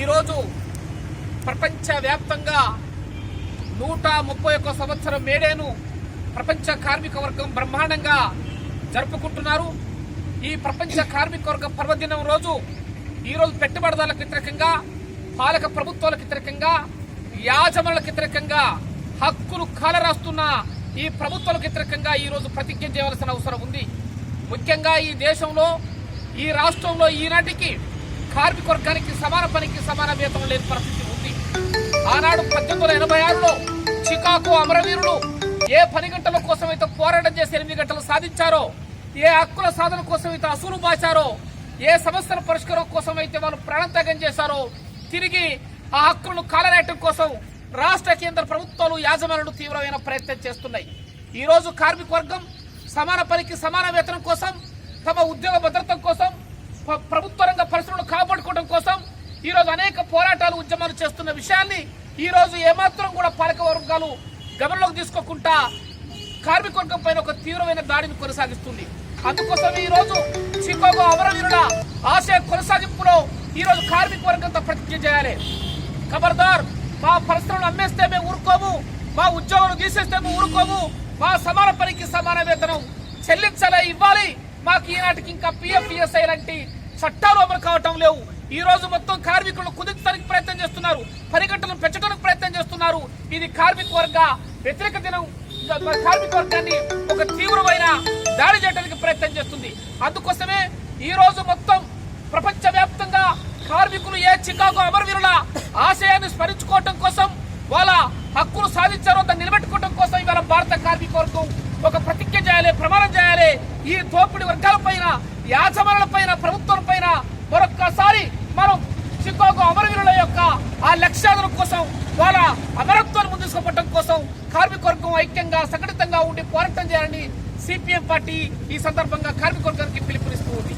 ఈరోజు ప్రపంచవ్యాప్తంగా నూట ముప్పై ఒక్క సంవత్సరం మేడేను ప్రపంచ కార్మిక వర్గం బ్రహ్మాండంగా జరుపుకుంటున్నారు. ఈ ప్రపంచ కార్మిక వర్గ పర్వదినం రోజు ఈరోజు పెట్టుబడిదారులకు వ్యతిరేకంగా పాలక ప్రభుత్వాలకు వ్యతిరేకంగా యాజమానులకు వ్యతిరేకంగా హక్కులు కాలరాస్తున్న ఈ ప్రభుత్వాలకు వ్యతిరేకంగా ఈరోజు ప్రతిజ్ఞ చేయవలసిన అవసరం ఉంది. ముఖ్యంగా ఈ దేశంలో ఈ రాష్ట్రంలో ఈనాటికి కార్మిక వర్గానికి సమాన పనికి సమాన వేతనం లేని పరిస్థితి ఉంది. ఆనాడు పద్దెనిమిది వందల ఎనభై ఆరులో చికాకు అమరవీరులు ఏ పని గంటల కోసం అయితే పోరాటం చేసి ఎనిమిది గంటలు సాధించారో ఏ హక్కుల సాధన కోసం అయితే అసూలు బాచారో ఏ సమస్యల పరిష్కారం కోసం అయితే వాళ్ళు ప్రాణత్యాగం చేశారో తిరిగి ఆ హక్కులను కాలరేయటం కోసం రాష్ట్ర కేంద్ర ప్రభుత్వాలు యాజమాన్యులు తీవ్రమైన ప్రయత్నం చేస్తున్నాయి. ఈరోజు కార్మిక వర్గం సమాన పనికి సమాన వేతనం కోసం తమ ఉద్యోగ భద్రత కోసం ప్ర- ప్రభుత్వ రంగ పరిశ్రమలు కాపాడుకోవడం కోసం ఈ రోజు అనేక పోరాటాలు ఉద్యమాలు చేస్తున్న విషయాన్ని ఈ రోజు ఏమాత్రం కూడా పాలక వర్గాలు గమనంలోకి తీసుకోకుండా కార్మిక వర్గం పైన ఒక తీవ్రమైన దాడిని కొనసాగిస్తుంది. అందుకోసం ఈ రోజు చికాగో అమరవీరుల ఆశయ కొనసాగింపులో ఈ రోజు కార్మిక వర్గంతో ప్రతిజ్ఞ చేయాలి. ఖబర్దార్ మా పరిశ్రమలు అమ్మేస్తే మేము ఊరుకోము మా ఉద్యోగులు తీసేస్తే మేము ఊరుకోము మా సమాన పనికి సమాన వేతనం చెల్లించాలే ఇవ్వాలి. మాకు ఈనాటికి ఇంకా పిఎఫ్ పిఎస్ఐ లాంటి చట్టాలు అమలు కావటం లేవు. ఈ రోజు మొత్తం కార్మికులను చేస్తున్నారు పని పెంచడానికి ప్రయత్నం చేస్తున్నారు. ఇది కార్మిక వర్గ వ్యతిరేక దినం కార్మిక వర్గాన్ని ఒక తీవ్రమైన దాడి చేయడానికి ప్రయత్నం చేస్తుంది. అందుకోసమే ఈ రోజు మొత్తం ప్రపంచ వ్యాప్తంగా కార్మికులు ఏ చికాగో అమరవీరుల ఆశయాన్ని స్మరించుకోవటం కోసం వాళ్ళ హక్కులు సాధించారో దాన్ని నిలబెట్టుకోవడం కోసం ఇవాళ భారత కార్మిక వర్గం ఒక ప్రతిజ్ఞ చేయాలి ప్రమాణం చేయాలి. ఈ దోపిడి వర్గాల పైన యాజమానుల పైన ప్రభుత్వం పైన మరొక్కసారి మనం చికాగో అమరవీరుల ఆ లక్ష్యాధుల కోసం వాళ్ళ అమరత్వాన్ని ముందుకోవటం కోసం కార్మిక వర్గం ఐక్యంగా సంఘటితంగా ఉండి పోరాటం చేయాలని సిపిఎం పార్టీ ఈ సందర్భంగా కార్మిక వర్గానికి పిలుపునిస్తూ ఉంది.